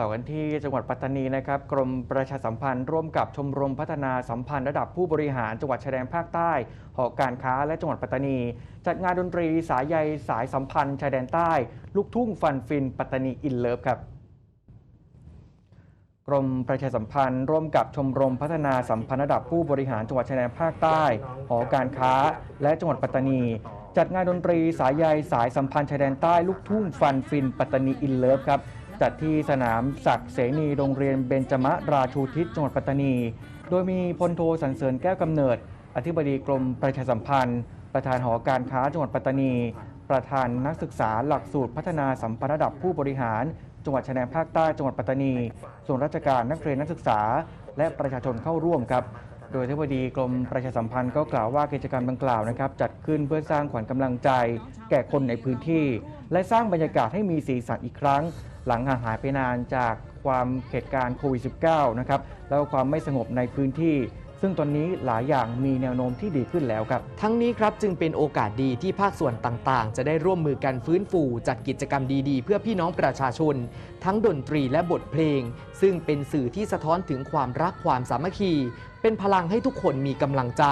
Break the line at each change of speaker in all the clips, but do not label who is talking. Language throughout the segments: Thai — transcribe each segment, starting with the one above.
ต่อกันที่จังหวัดปัตตานีนะครับกรมประชาสัมพันธ์ร่วมกับชมรมพัฒนาสัมพันธ์ระดับผู้บริหารจังหวัดชายแดนภาคใต้หอการค้าและจังหวัดปัตตานี จัดงานดนตรีสายใยสายสัมพันธ์ชายแดนใต้ ลูกทุ่งฟันฟิน ปัตตานีอินเลิฟครับกรมประชาสัมพันธ์ ร่วมกับชมรมพัฒนาสัมพันธ์ระดับผู้บริหารจังหวัดชายแดนภาคใต้ หอการค้า และจังหวัดปัตตานี จัดงานดนตรีสายใยสายสัมพันธ์ชายแดนใต้ลูกทุ่งฟันฟิน ปัตตานีอินเลิฟครับ จัดที่สนามศักดิ์เสนีโรงเรียนเบญจมราชูทิศจังหวัดปัตตานี โดยมีพลโทสันเสริญแก้วกำเนิด อธิบดีกรมประชาสัมพันธ์ ประธานหอการค้าจังหวัดปัตตานี ประธานนักศึกษาหลักสูตรพัฒนาสัมพันธ์ระดับผู้บริหาร จังหวัดชายแดนภาคใต้จังหวัดปัตตานี ส่วนราชการนักเรียนนักศึกษา และประชาชนเข้าร่วมครับ โดยทบดีกรมประชาสัมพันธ์ก็กล่าวว่ากิจกรรมดังกล่าวนะครับ จัดขึ้นเพื่อสร้างขวัญกำลังใจ แก่คนในพื้นที่ และสร้างบรรยากาศให้มีสีสันอีกครั้ง หลังห่างหายไปนานจากความเหตุการณ์โควิด -19 นะครับแล้วก็ความไม่สงบในพื้นที่ ซึ่งตอนนี้หลายอย่างมีแนวโน้มที่ดีขึ้นแล้วครับ
ทั้งนี้ครับจึงเป็นโอกาสดีที่ภาคส่วนต่างๆ จะได้ร่วมมือกันฟื้นฟูจัดกิจกรรมดีๆ เพื่อพี่น้องประชาชน ทั้งดนตรีและบทเพลง ซึ่งเป็นสื่อที่สะท้อนถึงความรักความสามัคคี เป็นพลังให้ทุกคนมีกำลังใจ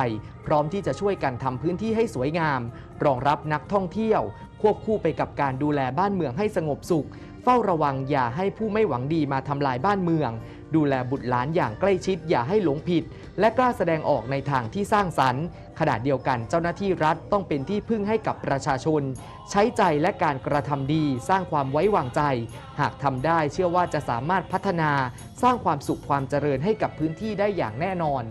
พร้อมที่จะช่วยกันทำพื้นที่ให้สวยงาม รองรับนักท่องเที่ยว ควบคู่ไปกับการดูแลบ้านเมืองให้สงบสุข เฝ้าระวังอย่าให้ผู้ไม่หวังดีมาทำลายบ้านเมือง ดูแลบุตรหลานอย่างใกล้ชิดอย่าให้หลงผิด และกล้าแสดงออกในทางที่สร้างสรรค์ ขณะเดียวกันเจ้าหน้าที่รัฐต้องเป็นที่พึ่งให้กับประชาชน ใช้ใจและการกระทำดีสร้างความไว้วางใจ หากทำได้เชื่อว่าจะสามารถพัฒนา สร้างความสุขความเจริญให้กับพื้นที่ได้อย่างแน่นอน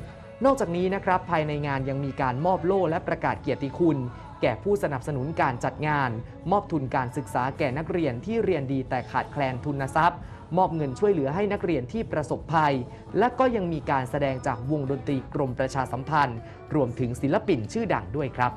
นอกจากนี้นะครับภายในงานยังมีการมอบโล่และประกาศเกียรติคุณ แก่ผู้สนับสนุนการจัดงาน มอบทุนการศึกษาแก่นักเรียนที่เรียนดีแต่ขาดแคลนทุนทรัพย์ มอบเงินช่วยเหลือให้นักเรียนที่ประสบภัย และก็ยังมีการแสดงจากวงดนตรีกรมประชาสัมพันธ์ รวมถึงศิลปินชื่อดังด้วยครับ